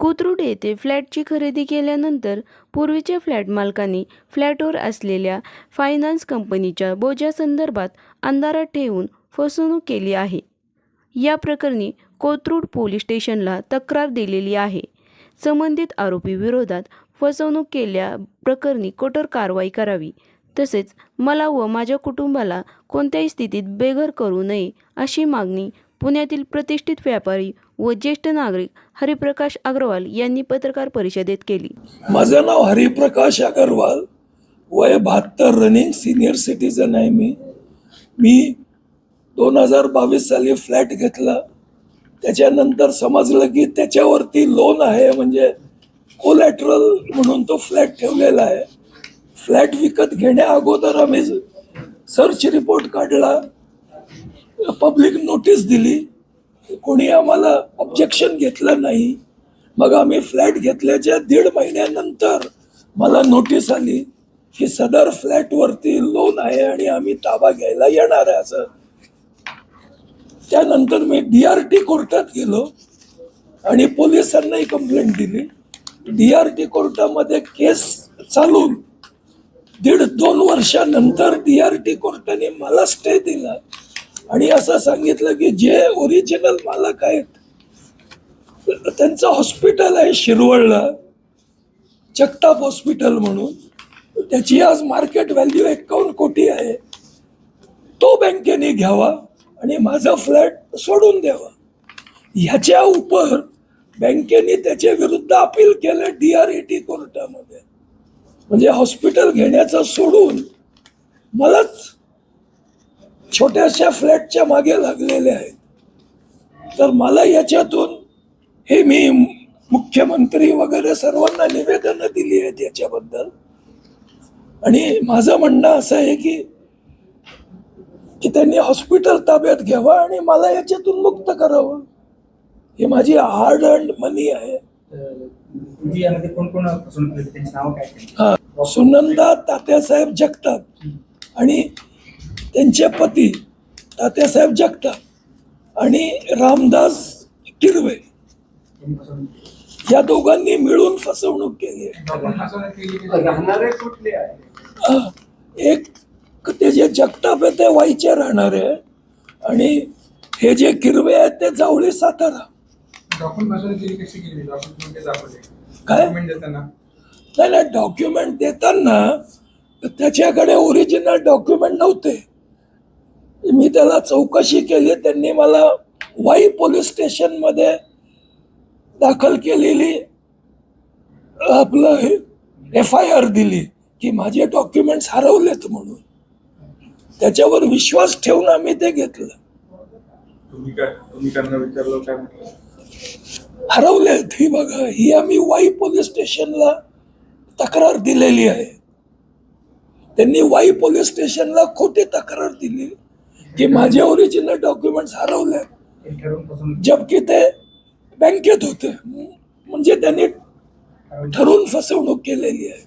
कोथरूड येथे फ्लॅटची खरेदी केल्यानंतर पूर्वीच्या फ्लॅट मालकांनी फ्लॅटवर असलेल्या फायनान्स कंपनीच्या बोजासंदर्भात अंधारात ठेवून फसवणूक केली आहे. या प्रकरणी कोथरूड पोलीस स्टेशनला तक्रार दिलेली आहे. संबंधित आरोपीविरोधात फसवणूक केल्या प्रकरणी कठोर कारवाई करावी. तसेच मला व माझ्या कुटुंबाला कोणत्याही स्थितीत बेघर करू नये अशी मागणी पुण्यातील प्रतिष्ठित व्यापारी व ज्येष्ठ नागरिक हरिप्रकाश अग्रवाल यांनी पत्रकार परिषदेत केली. माझं नाव हरिप्रकाश अग्रवाल. वय बहात्तर रनिंग सिनियर सिटीजन आहे मी. मी दोन हजार बावीस साली फ्लॅट घेतला. त्याच्यानंतर समजलं की त्याच्यावरती लोन आहे म्हणजे कोलॅटरल म्हणून तो फ्लॅट ठेवलेला आहे. फ्लॅट विकत घेण्या अगोदर आम्ही सर्च रिपोर्ट काढला. पब्लिक नोटीस दिली. कोणी आम्हाला ऑब्जेक्शन घेतलं नाही. मग आम्ही फ्लॅट घेतल्याच्या दीड महिन्यानंतर मला नोटीस आली की सदर फ्लॅटवरती लोन आहे आणि आम्ही ताबा घ्यायला येणार आहे असं. त्यानंतर मी डी आर टी कोर्टात गेलो आणि पोलिसांनाही कंप्लेंट दिली. डी आर टी कोर्टामध्ये केस चालून दीड दोन वर्षानंतर डी आर टी कोर्टाने मला स्टे दिला. आणि असं सांगितलं की जे ओरिजिनल मालक आहेत त्यांचं हॉस्पिटल आहे शिरवळला जगताप हॉस्पिटल म्हणून. त्याची आज मार्केट व्हॅल्यू एकावन्न कोटी आहे. तो बँकेने घ्यावा आणि माझा फ्लॅट सोडून द्यावा. ह्याच्या उपर बँकेने त्याच्या विरुद्ध अपील केलं डी आर ए टी कोर्टामध्ये. म्हणजे हॉस्पिटल घेण्याचं सोडून मलाच छोट्याशा फ्लॅटच्या मागे लागलेले आहेत. तर मला याच्यातून हे मी मुख्यमंत्री वगैरे सर्वांना निवेदनं दिली आहेत याच्याबद्दल. आणि माझं म्हणणं असं आहे की की त्यांनी हॉस्पिटल ताब्यात घ्यावं आणि मला याच्यातून मुक्त करावं. ही माझी हार्ड अँड मनी आहे. हा सुनंदा तात्यासाहेब जगताप. आणि त्यांचे पती तात्यासाहेब जगताप आणि रामदास किरवे या दोघांनी मिळून फसवणूक केली आहे. एक ते जे जगताप आहे ते वाईचे राहणारे आहे आणि हे जे किरवे आहेत ते जावळी सातारा. काय? नाही नाही डॉक्युमेंट देताना त्याच्याकडे ओरिजिनल डॉक्युमेंट नव्हते. मी त्याला चौकशी केली त्यांनी मला वाई पोलीस स्टेशनमध्ये दाखल केलेली आपलं एफ आय आर दिली की माझे डॉक्युमेंट्स हरवलेत म्हणून. त्याच्यावर विश्वास ठेवून आम्ही ते घेतलं. हरवलेत ही बघा ही आम्ही वाई पोलीस स्टेशनला तक्रार दिलेली आहे. त्यांनी वाई पोलीस स्टेशनला खोटी तक्रार दिली. की माझे ओरिजिनल डॉक्युमेंट्स हरवले ते जबकि ते बँकेत होते. म्हणजे त्यांनी ठरवून फसवणूक केलेली आहे.